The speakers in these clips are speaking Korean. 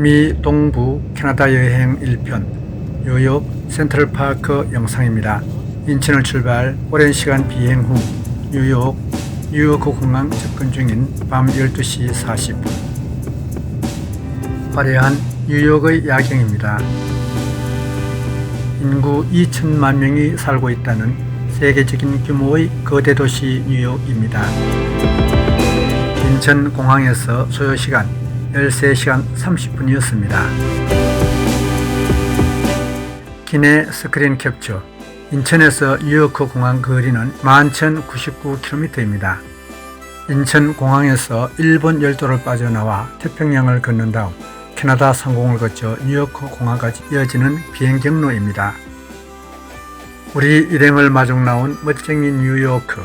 미 동부 캐나다 여행 1편 뉴욕 센트럴파크 영상입니다. 인천을 출발 오랜 시간 비행 후 뉴욕 뉴요크 공항 접근 중인 밤 12시 40분 화려한 뉴욕의 야경입니다. 인구 2천만 명이 살고 있다는 세계적인 규모의 거대 도시 뉴욕입니다. 인천 공항에서 소요 시간 13시간 30분이었습니다. 기내 스크린 캡처 인천에서 뉴요크 공항 거리는 11,099km입니다. 인천 공항에서 일본 열도를 빠져나와 태평양을 건넌 다음 캐나다 상공을 거쳐 뉴요크 공항까지 이어지는 비행 경로입니다. 우리 일행을 마중 나온 멋쟁이 뉴요크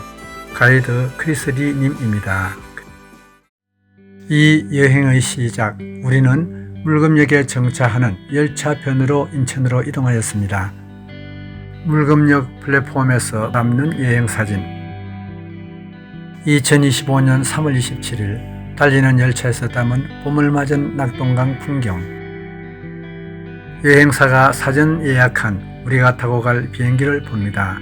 가이드 크리스 리 님입니다. 이 여행의 시작, 우리는 물금역에 정차하는 열차편으로 인천으로 이동하였습니다. 물금역 플랫폼에서 남는 여행 사진. 2025년 3월 27일 달리는 열차에서 담은 봄을 맞은 낙동강 풍경. 여행사가 사전 예약한 우리가 타고 갈 비행기를 봅니다.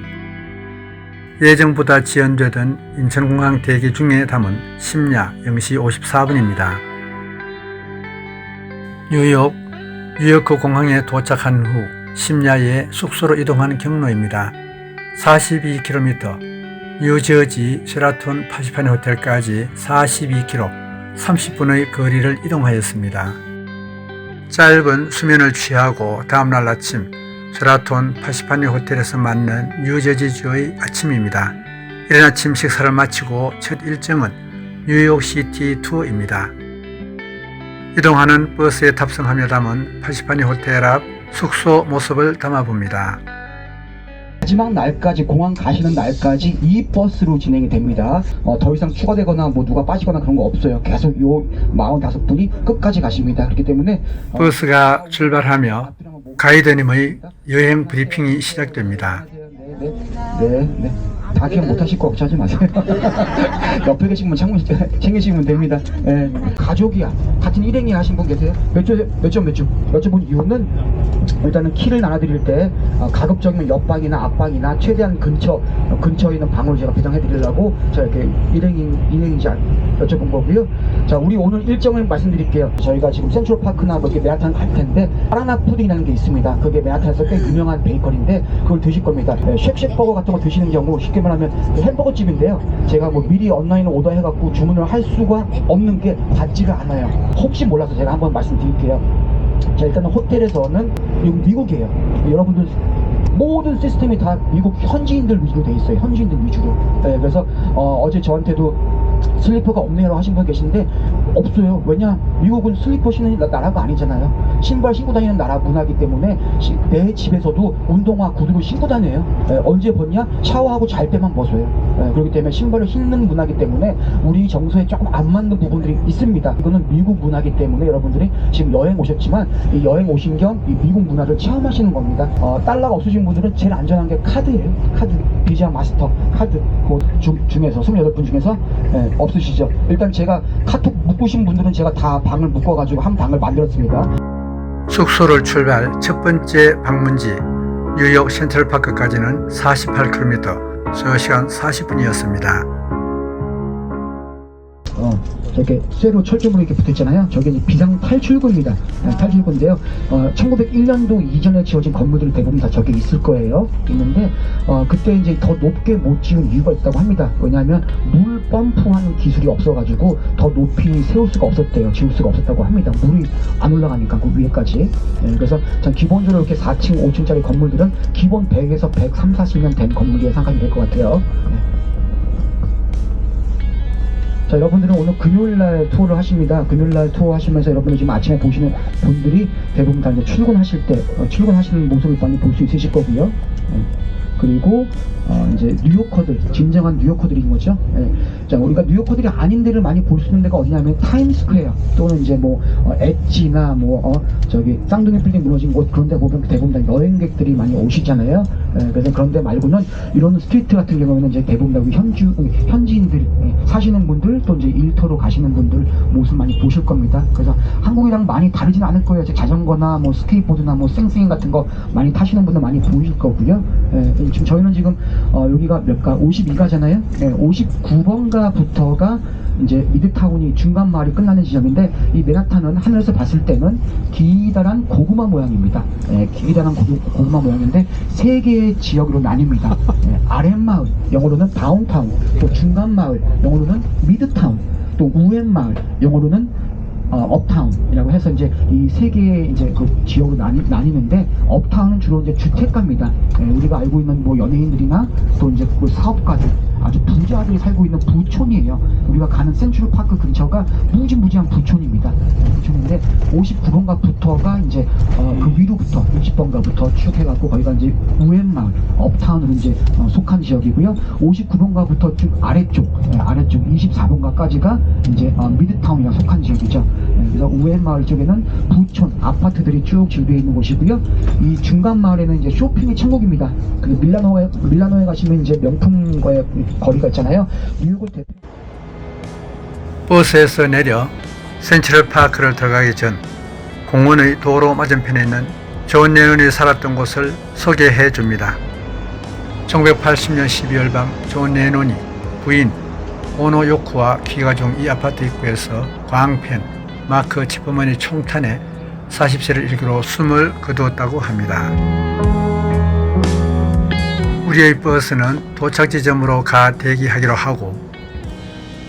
예정보다 지연되던 인천공항 대기 중에 담은 심야 0시 54분입니다. 뉴욕, 뉴요크 공항에 도착한 후 심야에 숙소로 이동한 경로입니다. 42km, 뉴저지 쉐라톤 80판의 호텔까지 42km, 30분의 거리를 이동하였습니다. 짧은 수면을 취하고 다음날 아침 쉐라톤 80판의 호텔에서 맞는 뉴저지주의 아침입니다. 이른 아침 식사를 마치고 첫 일정은 뉴욕시티 투어입니다. 이동하는 버스에 탑승하며 담은 80판의 호텔 앞 숙소 모습을 담아봅니다. 마지막 날까지 공항 가시는 날까지 이 버스로 진행이 됩니다. 어, 더 이상 추가되거나 뭐 누가 빠지거나 그런 거 없어요. 계속 요 45분이 끝까지 가십니다. 그렇기 때문에 어, 버스가 출발하며 가이드님의 여행 브리핑이 시작됩니다. 네, 네, 네. 다 기억 못 하실 거 걱정하지 마세요. 옆에 계신 분 창문 챙기시면 됩니다. 예. 가족이야. 같은 일행이 하신 분 계세요? 몇 주, 몇 주, 몇 주? 여쭤본 이유는 일단은 키를 나눠드릴 때 어, 가급적이면 옆방이나 앞방이나 최대한 근처, 어, 근처에 있는 방을 제가 배정해드리려고 저 이렇게 일행인, 일행인지 안- 여쭤본 거고요. 자, 우리 오늘 일정을 말씀드릴게요. 저희가 지금 센트럴파크나 뭐 이렇게 맨하탄 갈 텐데 파라나 푸딩이라는 게 있습니다. 그게 맨하탄에서 꽤 유명한 베이커리인데 그걸 드실 겁니다. 네, 쉑쉑 버거 같은 거 드시는 경우 쉽게 말하면 그 햄버거 집인데요. 제가 뭐 미리 온라인 오더 해갖고 주문을 할 수가 없는 게 받지를 않아요. 혹시 몰라서 제가 한번 말씀드릴게요. 자 일단은 호텔에서는 미국이에요. 여러분들 모든 시스템이 다 미국 현지인들 위주로 돼 있어요. 현지인들 위주로. 네, 그래서 어, 제 저한테도 슬리퍼가 없네요라고 하신 분 계신데 없어요. 왜냐 미국은 슬리퍼 신는 나- 나라가 아니잖아요. 신발 신고 다니는 나라 문화이기 때문에 시- 내 집에서도 운동화 구두를 신고 다녀요. 예, 언제 벗냐? 샤워하고 잘 때만 벗어요. 예, 그렇기 때문에 신발을 신는 문화이기 때문에 우리 정서에 조금 안 맞는 부분들이 있습니다. 이거는 미국 문화이기 때문에 여러분들이 지금 여행 오셨지만 이 여행 오신 겸 이 미국 문화를 체험하시는 겁니다. 어, 달러가 없으신 분들은 제일 안전한 게 카드예요. 카드, 비자 마스터 카드 그 중, 중에서 28분 중에서 예, 없으시죠. 일단 제가 카톡 묶으신 분들은 제가 다 방을 묶어가지고 한 방을 만들었습니다. 숙소를 출발 첫 번째 방문지 뉴욕 센트럴파크까지는 48km, 소요시간 40분이었습니다. 어, 저렇게 쇠로 철조망 이렇게 붙어있잖아요. 저게 비상 탈출구입니다. 네, 탈출구인데요. 어, 1901년도 이전에 지어진 건물들이 대부분 다 저게 있을 거예요. 있는데, 어, 그때 이제 더 높게 못 지은 이유가 있다고 합니다. 왜냐하면 물 펌프하는 기술이 없어가지고 더 높이 세울 수가 없었대요. 지을 수가 없었다고 합니다. 물이 안 올라가니까 그 위에까지. 예, 그래서 전 기본적으로 이렇게 4층, 5층짜리 건물들은 기본 100에서 130, 40년 된 건물이에 생각이 될것 같아요. 예. 자, 여러분들은 오늘 금요일 날 투어를 하십니다. 금요일 날 투어 하시면서 여러분들 지금 아침에 보시는 분들이 대부분 다 이제 출근하실 때, 어, 출근하시는 모습을 많이 볼 수 있으실 거고요. 예. 그리고 어, 이제 뉴요커들 진정한 뉴요커들인 거죠. 예. 자 우리가 뉴요커들이 아닌 데를 많이 볼 수 있는 데가 어디냐면 타임스퀘어 또는 이제 뭐 어, 엣지나 뭐 어, 저기 쌍둥이 빌딩 무너진 곳 그런 데 보면 대부분 다 여행객들이 많이 오시잖아요. 예, 그래서 그런 데 말고는 이런 스트리트 같은 경우에는 이제 대부분 다 현주 현지인들 예, 사시는 분들 또 이제 일터로 가시는 분들 모습 많이 보실 겁니다. 그래서 한국이랑 많이 다르진 않을 거예요. 자전거나 뭐 스케이트보드나 뭐 쌩쌩이 같은 거 많이 타시는 분들 많이 보이실 거고요. 예, 지금 저희는 지금 어, 여기가 몇가 52가잖아요. 예, 59번가부터가 이제 미드타운이 중간 마을이 끝나는 지점인데 이 맨하탄은 하늘에서 봤을 때는 기다란 고구마 모양입니다. 예, 기다란 고, 고구마 모양인데 세 개의 지역으로 나뉩니다. 예, 아랫마을 영어로는 다운타운, 또 중간 마을 영어로는 미드타운, 또 우엔 마을 영어로는 어, 업타운이라고 해서 이제 이 세 개의 이제 그 지역으로 나뉘, 나뉘는데 업타운은 주로 이제 주택가입니다. 예, 우리가 알고 있는 뭐 연예인들이나 또 이제 그 사업가들 아주 부자들이 살고 있는 부촌이에요. 우리가 가는 센트럴 파크 근처가 무지무지한 부촌입니다. 예, 부촌인데 59번가부터가 이제 어, 그 위로부터 60번가부터 쭉 해갖고 거기가 이제 우엔 마을 업타운으로 이제 어, 속한 지역이고요. 59번가부터 쭉 아래쪽 예, 아래쪽 24번가까지가 이제 어, 미드타운이라 속한 지역이죠. 예, 그래서 우엔 마을 쪽에는 부촌 아파트들이 쭉 즐비해 있는 곳이고요. 이 중간 마을에는 이제 쇼핑의 천국입니다. 그 밀라노에 밀라노에 가시면 이제 명품과의 거리가 있잖아요. 뉴욕을 대표 버스에서 내려 센트럴 파크를 들어가기 전 공원의 도로 맞은편에 있는 존 레논이 살았던 곳을 소개해 줍니다. 1980년 12월 밤 존 레논이 부인 오노 요코와 귀가 중 이 아파트 입구에서 광팬 마크 치퍼먼이 총탄에 40세를 일기로 숨을 거두었다고 합니다. 우리의 버스는 도착 지점으로 가 대기하기로 하고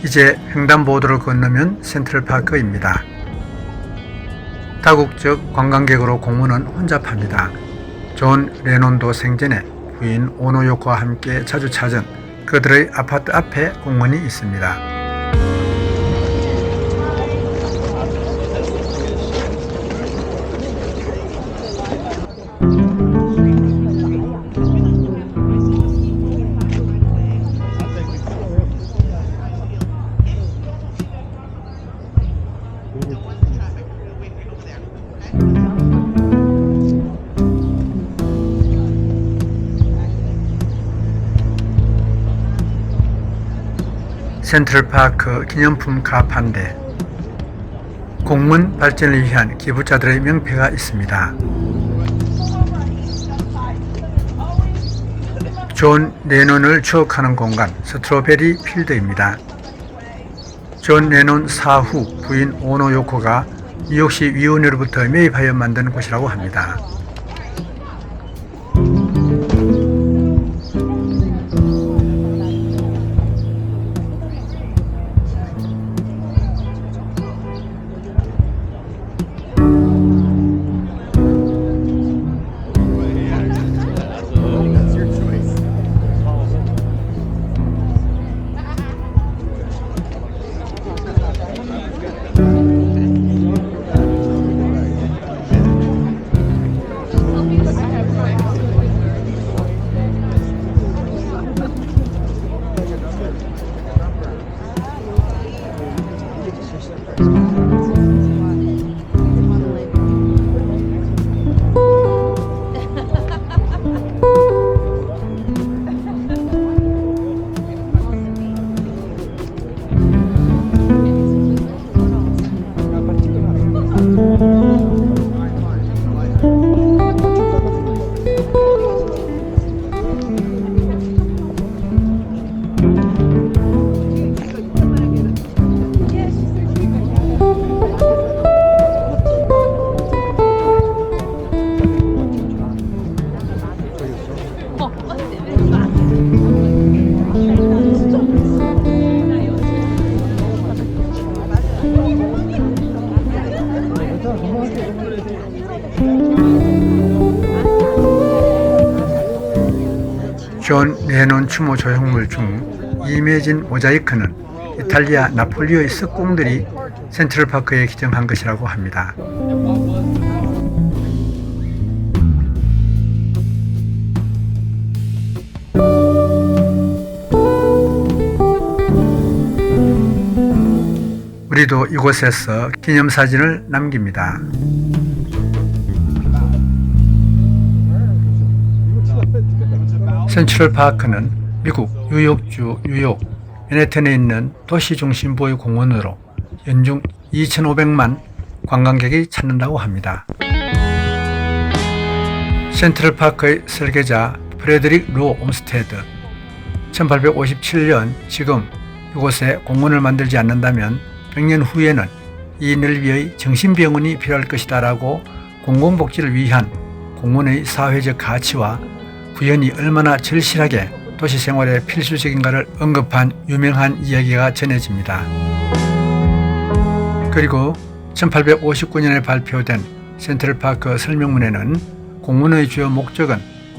이제 횡단보도를 건너면 센트럴파크입니다. 다국적 관광객으로 공원은 혼잡합니다. 존 레논도 생전에 부인 오노요코와 함께 자주 찾은 그들의 아파트 앞에 공원이 있습니다. 센트럴파크 기념품 가판대 공문 발전을 위한 기부자들의 명패가 있습니다. 존 레논을 추억하는 공간 스트로베리 필드입니다. 존 레논 사후 부인 오노 요코가 뉴욕시 위원회로부터 매입하여 만든 곳이라고 합니다. 추모 조형물 중 임해진 모자이크는 이탈리아 나폴리오의 석공들이 센트럴파크에 기증한 것이라고 합니다. 우리도 이곳에서 기념사진을 남깁니다. 센트럴 파크는 미국 뉴욕주 뉴욕 맨해튼에 있는 도시 중심부의 공원으로 연중 2,500만 관광객이 찾는다고 합니다. 센트럴 파크의 설계자 프레드릭 로 옴스테드 1857년 지금 이곳에 공원을 만들지 않는다면 100년 후에는 이 넓이의 정신병원이 필요할 것이다 라고 공공복지를 위한 공원의 사회적 가치와 구현이 얼마나 절실하게 도시 생활에 필수적인가를 언급한 유명한 이야기가 전해집니다. 그리고 1859년에 발표된 센트럴파크 설명문에는 공원의 주요 목적은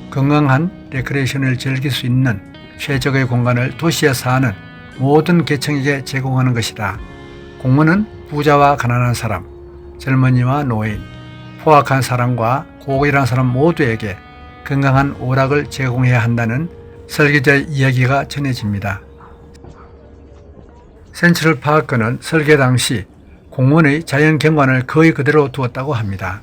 건강한 레크레이션을 즐길 수 있는 최적의 공간을 도시에 사는 모든 계층에게 제공하는 것이다. 공원은 부자와 가난한 사람, 젊은이와 노인, 포악한 사람과 고골이라는 사람 모두에게 건강한 오락을 제공해야 한다는 설계자의 이야기가 전해집니다. 센트럴 파크는 설계 당시 공원의 자연 경관을 거의 그대로 두었다고 합니다.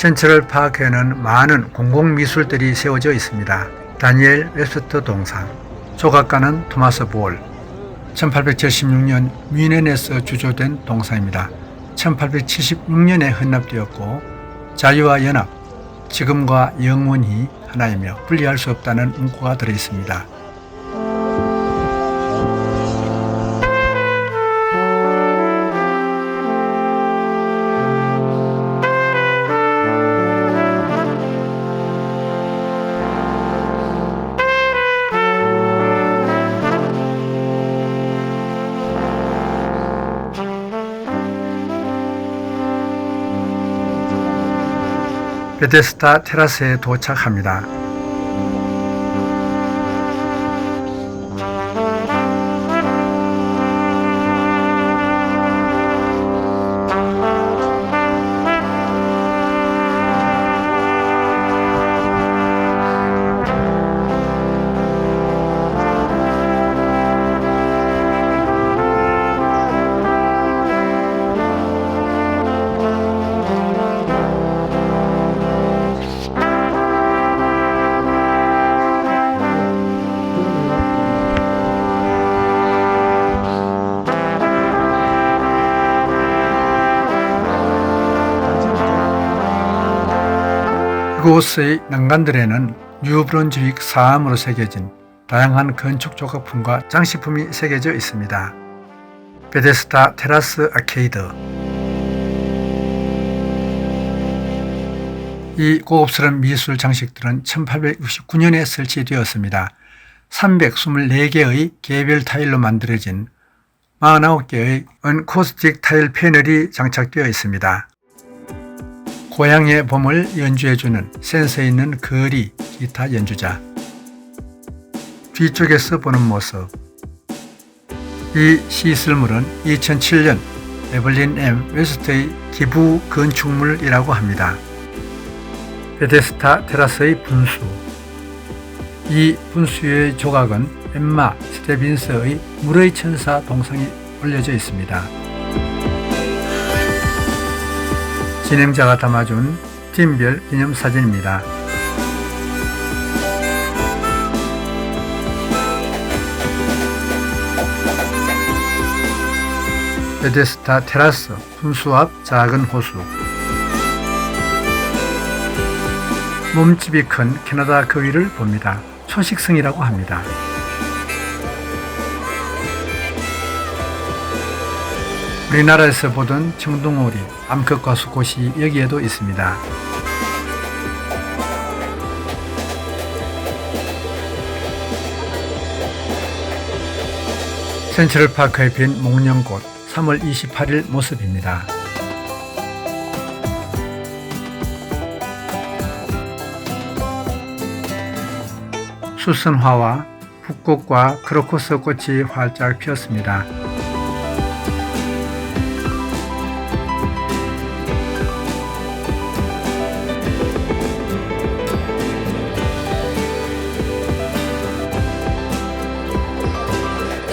센트럴 파크에는 많은 공공미술들이 세워져 있습니다. 다니엘 웹스터 동상, 조각가는 토마스 볼, 1876년 뮌헨에서 주조된 동상입니다. 1876년에 헌납되었고 자유와 연합, 지금과 영원히 하나이며 분리할 수 없다는 문구가 들어 있습니다. 베데스다 테라스에 도착합니다. 이곳의 난간들에는 뉴브론즈윅 사암으로 새겨진 다양한 건축 조각품과 장식품이 새겨져 있습니다. 베데스다 테라스 아케이드 이 고급스러운 미술 장식들은 1869년에 설치되었습니다. 324개의 개별 타일로 만들어진 49개의 언코스틱 타일 패널이 장착되어 있습니다. 고향의 봄을 연주해주는 센스 있는 거리 기타 연주자 뒤쪽에서 보는 모습 이 시설물은 2007년 에블린 M 웨스트의 기부 건축물이라고 합니다. 베데스타 테라스의 분수 이 분수의 조각은 엠마 스테빈스의 물의 천사 동상이 올려져 있습니다. 진행자가 담아준 팀별 기념사진입니다. 베데스타 테라스 분수 앞 작은 호수 몸집이 큰 캐나다 거위를 봅니다. 초식성이라고 합니다. 우리나라에서 보던 청둥오리, 암컷과 수컷이 여기에도 있습니다. 센트럴파크에 핀 목련꽃 3월 28일 모습입니다. 수선화와 붓꽃과 크로커스 꽃이 활짝 피었습니다.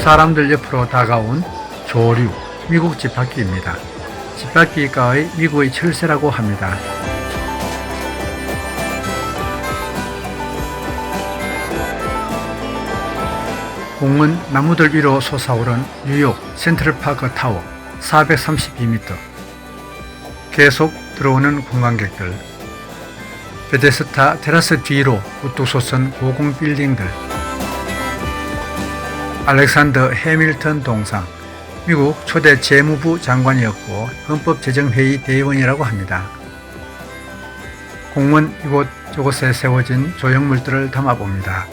사람들 옆으로 다가온 조류, 미국 집바퀴입니다. 집바퀴가의 미국의 철새라고 합니다. 공은 나무들 위로 솟아오른 뉴욕 센트럴파크 타워 432m. 계속 들어오는 관광객들. 베데스타 테라스 뒤로 우뚝 솟은 고공 빌딩들. 알렉산더 해밀턴 동상, 미국 초대 재무부 장관이었고 헌법재정회의 대의원이라고 합니다. 공원 이곳 저곳에 세워진 조형물들을 담아봅니다.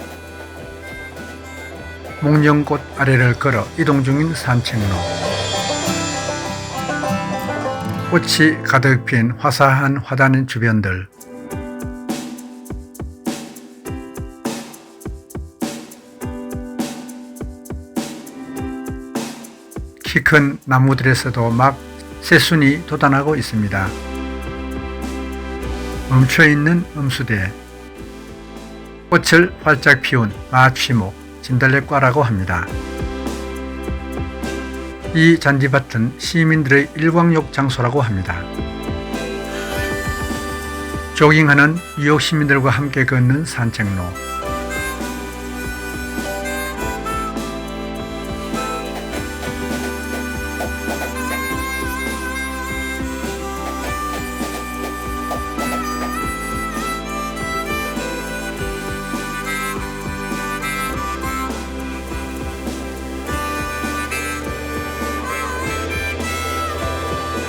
목련꽃 아래를 걸어 이동 중인 산책로. 꽃이 가득 핀 화사한 화단 주변들. 키 큰 나무들에서도 막 새순이 돋아나고 있습니다. 멈춰있는 음수대 꽃을 활짝 피운 마취목 진달래과라고 합니다. 이 잔디밭은 시민들의 일광욕 장소라고 합니다. 조깅하는 뉴욕 시민들과 함께 걷는 산책로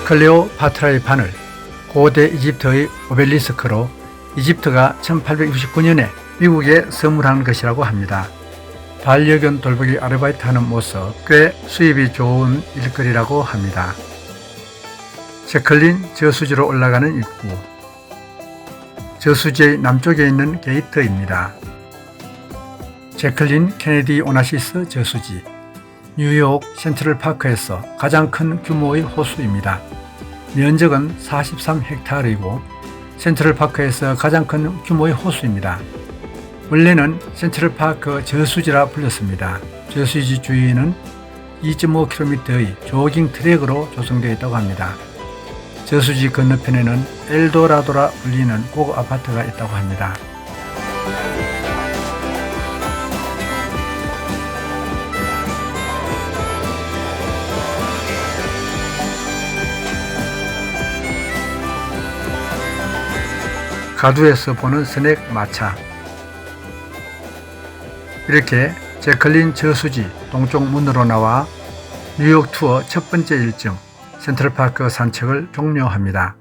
클레오파트라의 바늘, 고대 이집트의 오벨리스크로 이집트가 1869년에 미국에 선물한 것이라고 합니다. 반려견 돌보기 아르바이트 하는 모습 꽤 수입이 좋은 일거리라고 합니다. 제클린 저수지로 올라가는 입구 저수지의 남쪽에 있는 게이트입니다. 제클린 케네디 오나시스 저수지 뉴욕 센트럴 파크에서 가장 큰 규모의 호수입니다. 면적은 43헥타르이고 센트럴파크에서 가장 큰 규모의 호수입니다. 원래는 센트럴파크 저수지라 불렸습니다. 저수지 주위에는 2.5km의 조깅 트랙으로 조성되어 있다고 합니다. 저수지 건너편에는 엘도라도라 불리는 고급 아파트가 있다고 합니다. 가두에서 보는 스낵 마차 이렇게 제클린 저수지 동쪽 문으로 나와 뉴욕 투어 첫 번째 일정 센트럴파크 산책을 종료합니다.